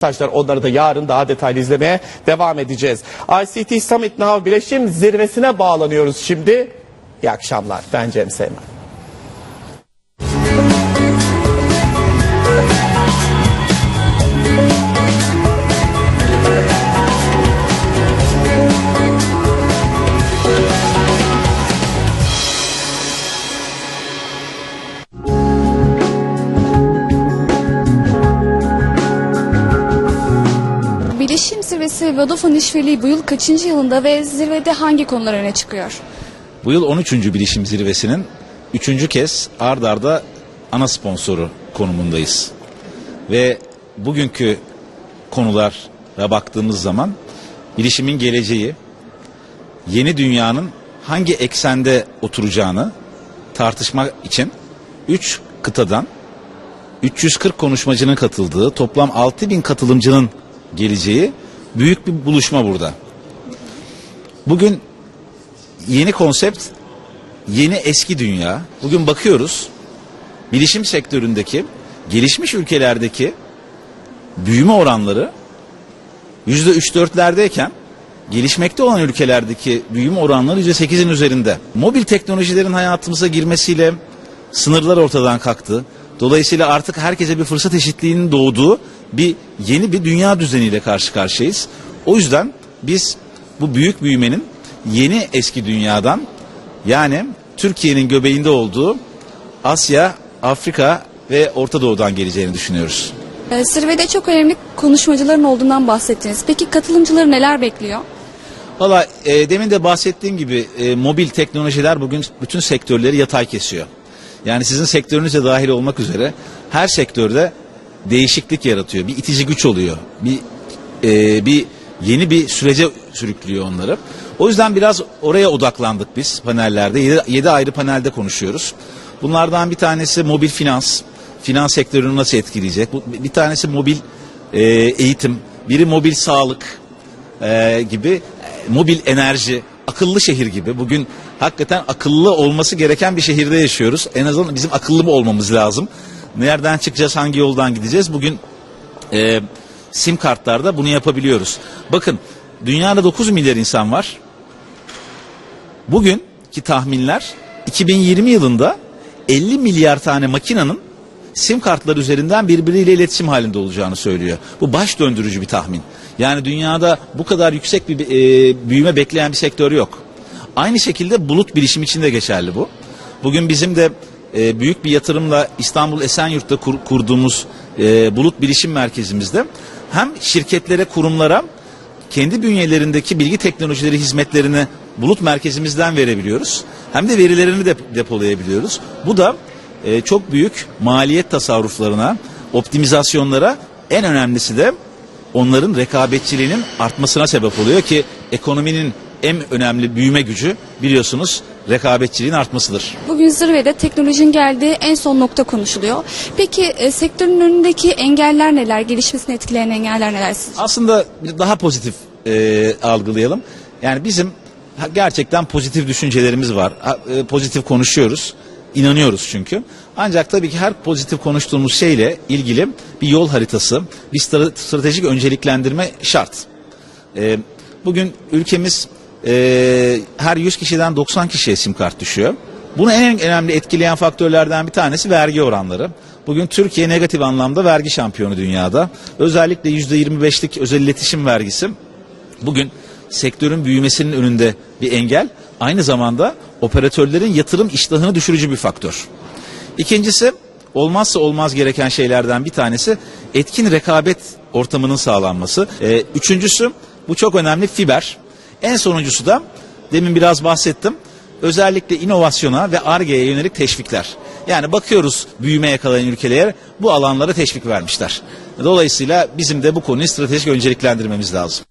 Taşlar onları da yarın daha detaylı izlemeye devam edeceğiz. ICT Summit Now Bileşim zirvesine bağlanıyoruz şimdi. İyi akşamlar. Ben Cem Seymen. Zirvesi Vodafone İşbirliği bu yıl kaçıncı yılında ve zirvede hangi konular öne çıkıyor? Bu yıl 13. Bilişim Zirvesi'nin 3. kez ard arda ana sponsoru konumundayız. Ve bugünkü konulara baktığımız zaman bilişimin geleceği, yeni dünyanın hangi eksende oturacağını tartışmak için 3 kıtadan 340 konuşmacının katıldığı toplam 6000 katılımcının geleceği büyük bir buluşma burada. Bugün yeni konsept yeni eski dünya. Bugün bakıyoruz bilişim sektöründeki gelişmiş ülkelerdeki büyüme oranları yüzde üç dörtlerdeyken gelişmekte olan ülkelerdeki büyüme oranları yüzde sekizin üzerinde. Mobil teknolojilerin hayatımıza girmesiyle sınırlar ortadan kalktı. Dolayısıyla artık herkese bir fırsat eşitliğinin doğduğu bir yeni bir dünya düzeniyle karşı karşıyayız. O yüzden biz bu büyük büyümenin yeni eski dünyadan yani Türkiye'nin göbeğinde olduğu Asya, Afrika ve Orta Doğu'dan geleceğini düşünüyoruz. Ee, Zirvede çok önemli konuşmacıların olduğundan bahsettiniz. Peki katılımcıları neler bekliyor? Valla e, demin de bahsettiğim gibi e, mobil teknolojiler bugün bütün sektörleri yatay kesiyor. Yani sizin sektörünüze dahil olmak üzere her sektörde değişiklik yaratıyor. Bir itici güç oluyor. Bir e, bir yeni bir sürece sürüklüyor onları. O yüzden biraz oraya odaklandık biz panellerde. 7 ayrı panelde konuşuyoruz. Bunlardan bir tanesi mobil finans. Finans sektörünü nasıl etkileyecek? Bir tanesi mobil e, eğitim. Biri mobil sağlık e, gibi mobil enerji, akıllı şehir gibi. Bugün hakikaten akıllı olması gereken bir şehirde yaşıyoruz. En azından bizim akıllı mı olmamız lazım? Nereden çıkacağız, hangi yoldan gideceğiz? Bugün e, sim kartlarda bunu yapabiliyoruz. Bakın dünyada 9 milyar insan var. Bugünkü tahminler 2020 yılında 50 milyar tane makinenin sim kartları üzerinden birbiriyle iletişim halinde olacağını söylüyor. Bu baş döndürücü bir tahmin. Yani dünyada bu kadar yüksek bir e, büyüme bekleyen bir sektör yok. Aynı şekilde bulut bilişim için de geçerli bu. Bugün bizim de e, büyük bir yatırımla İstanbul Esenyurt'ta kur- kurduğumuz e, bulut bilişim merkezimizde hem şirketlere, kurumlara kendi bünyelerindeki bilgi teknolojileri hizmetlerini bulut merkezimizden verebiliyoruz. Hem de verilerini de depolayabiliyoruz. Bu da e, çok büyük maliyet tasarruflarına, optimizasyonlara en önemlisi de onların rekabetçiliğinin artmasına sebep oluyor ki ekonominin en önemli büyüme gücü biliyorsunuz rekabetçiliğin artmasıdır. Bugün zirvede teknolojinin geldiği en son nokta konuşuluyor. Peki e, sektörün önündeki engeller neler? Gelişmesini etkileyen engeller neler sizce? Aslında bir daha pozitif e, algılayalım. Yani bizim gerçekten pozitif düşüncelerimiz var. Ha- e, pozitif konuşuyoruz. İnanıyoruz çünkü. Ancak tabii ki her pozitif konuştuğumuz şeyle ilgili bir yol haritası, bir stra- stratejik önceliklendirme şart. E, bugün ülkemiz e, her 100 kişiden 90 kişiye sim kart düşüyor. Bunu en önemli etkileyen faktörlerden bir tanesi vergi oranları. Bugün Türkiye negatif anlamda vergi şampiyonu dünyada. Özellikle %25'lik özel iletişim vergisi bugün sektörün büyümesinin önünde bir engel. Aynı zamanda operatörlerin yatırım iştahını düşürücü bir faktör. İkincisi olmazsa olmaz gereken şeylerden bir tanesi etkin rekabet ortamının sağlanması. Ee, üçüncüsü bu çok önemli fiber. En sonuncusu da demin biraz bahsettim. Özellikle inovasyona ve ARGE'ye yönelik teşvikler. Yani bakıyoruz büyüme yakalayan ülkelere bu alanlara teşvik vermişler. Dolayısıyla bizim de bu konuyu stratejik önceliklendirmemiz lazım.